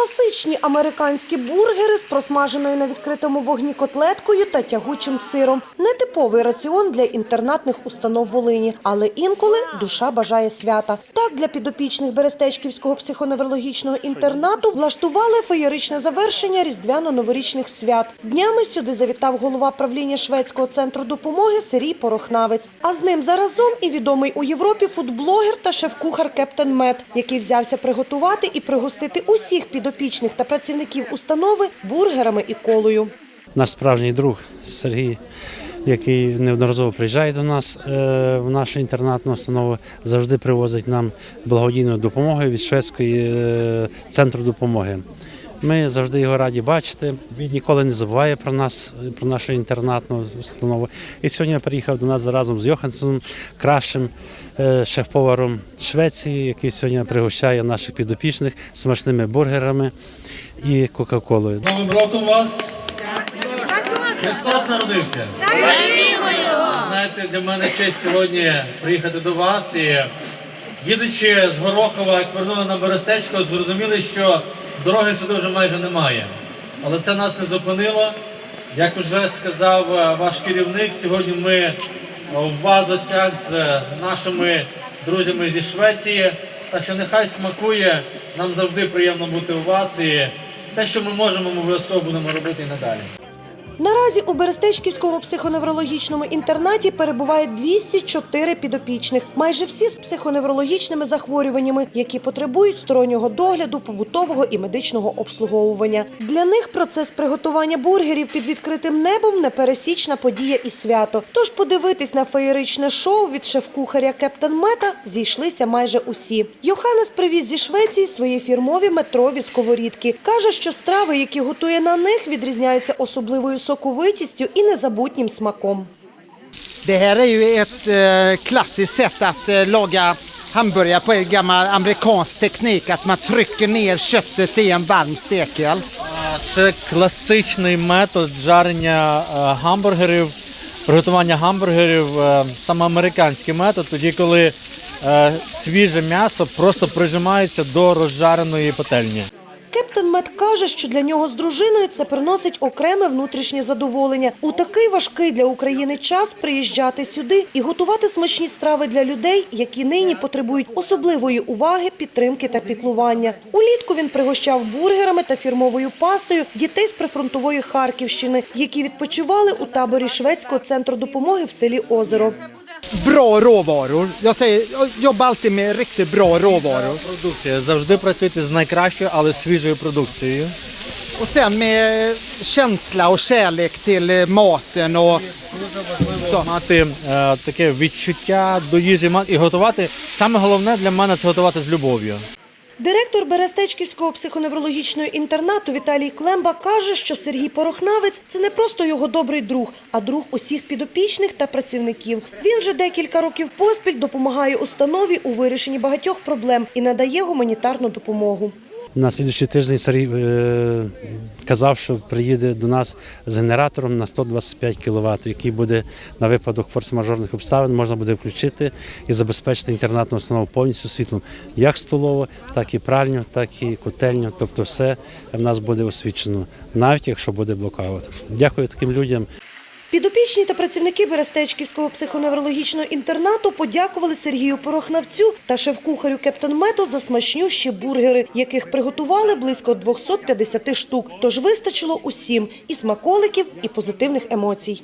Класичні американські бургери з просмаженою на відкритому вогні котлеткою та тягучим сиром. Нетиповий раціон для інтернатних установ Волині, але інколи душа бажає свята. Так для підопічних Берестечківського психоневрологічного інтернату влаштували феєричне завершення різдвяно-новорічних свят. Днями сюди завітав голова правління шведського центру допомоги Сергій Порохнавець. А з ним заразом і відомий у Європі фудблогер та шеф-кухар Кептен Мед, який взявся приготувати і пригостити усіх підопічних та працівників установи бургерами і колою. наш справжній друг Сергій, який неодноразово приїжджає до нас е, в нашу інтернатну установу, завжди привозить нам благодійну допомогу від шведської е, центру допомоги. Ми завжди його раді бачити. Він ніколи не забуває про нас, про нашу інтернатну установу. І сьогодні приїхав до нас разом з Йохансоном, кращим е, шеф-поваром Швеції, який сьогодні пригощає наших підопічних смачними бургерами і Кока-Колою. Новим роком вас! Христос народився! Знаєте, для мене честь сьогодні приїхати до вас і їдучи з Горохова, як повернули на Берестечко, зрозуміли, що дороги сюди вже майже немає. Але це нас не зупинило. Як вже сказав е, ваш керівник, сьогодні ми е, в базосях з нашими друзями зі Швеції. Так що нехай смакує, нам завжди приємно бути у вас і те, що ми можемо, ми обов'язково будемо робити і надалі. Наразі у Берестечківському психоневрологічному інтернаті перебуває 204 підопічних, майже всі з психоневрологічними захворюваннями, які потребують стороннього догляду, побутового і медичного обслуговування. Для них процес приготування бургерів під відкритим небом непересічна подія і свято. Тож подивитись на феєричне шоу від шеф-кухаря Кептен Мета зійшлися майже усі. Йоханнес привіз зі Швеції свої фірмові метрові сковорідки. каже, що страви, які готує на них, відрізняються особливою соковитістю і незабутнім смаком. Det här är ju ett eh, klassiskt sätt att eh, laga hamburgare på en gammal amerikansk teknik. Att man trycker ner köttet i en varm stekel. Це класичний метод жарення е, гамбургерів, приготування гамбургерів, е, саме американський метод, тоді коли е, свіже м'ясо просто прижимається до розжареної пательні. Каже, що для нього з дружиною це приносить окреме внутрішнє задоволення. У такий важкий для України час приїжджати сюди і готувати смачні страви для людей, які нині потребують особливої уваги, підтримки та піклування. Улітку він пригощав бургерами та фірмовою пастою дітей з прифронтової Харківщини, які відпочивали у таборі шведського центру допомоги в селі Озеро. Bra råvaror. Jag säger, jag jobbar alltid med riktigt bra råvaror. Продукція завжди працюйте з найкращою, але свіжою продукцією. Och sen med känsla och kärlek till maten och Мати е, таке відчуття до їжі ма- і готувати. Саме головне для мене це готувати з любов'ю. Директор Берестечківського психоневрологічного інтернату Віталій Клемба каже, що Сергій Порохнавець це не просто його добрий друг, а друг усіх підопічних та працівників. Він вже декілька років поспіль допомагає установі у вирішенні багатьох проблем і надає гуманітарну допомогу. На слідчий тиждень Сергій е, казав, що приїде до нас з генератором на 125 кВт, який буде на випадок форс-мажорних обставин, можна буде включити і забезпечити інтернатну установу повністю світлом, як столову, так і пральню, так і котельню. Тобто все в нас буде освічено, навіть якщо буде блокаут. Дякую таким людям. Підопічні та працівники Берестечківського психоневрологічного інтернату подякували Сергію Порохнавцю та шеф-кухарю Кептен Мето за смачнющі бургери, яких приготували близько 250 штук. Тож вистачило усім і смаколиків, і позитивних емоцій.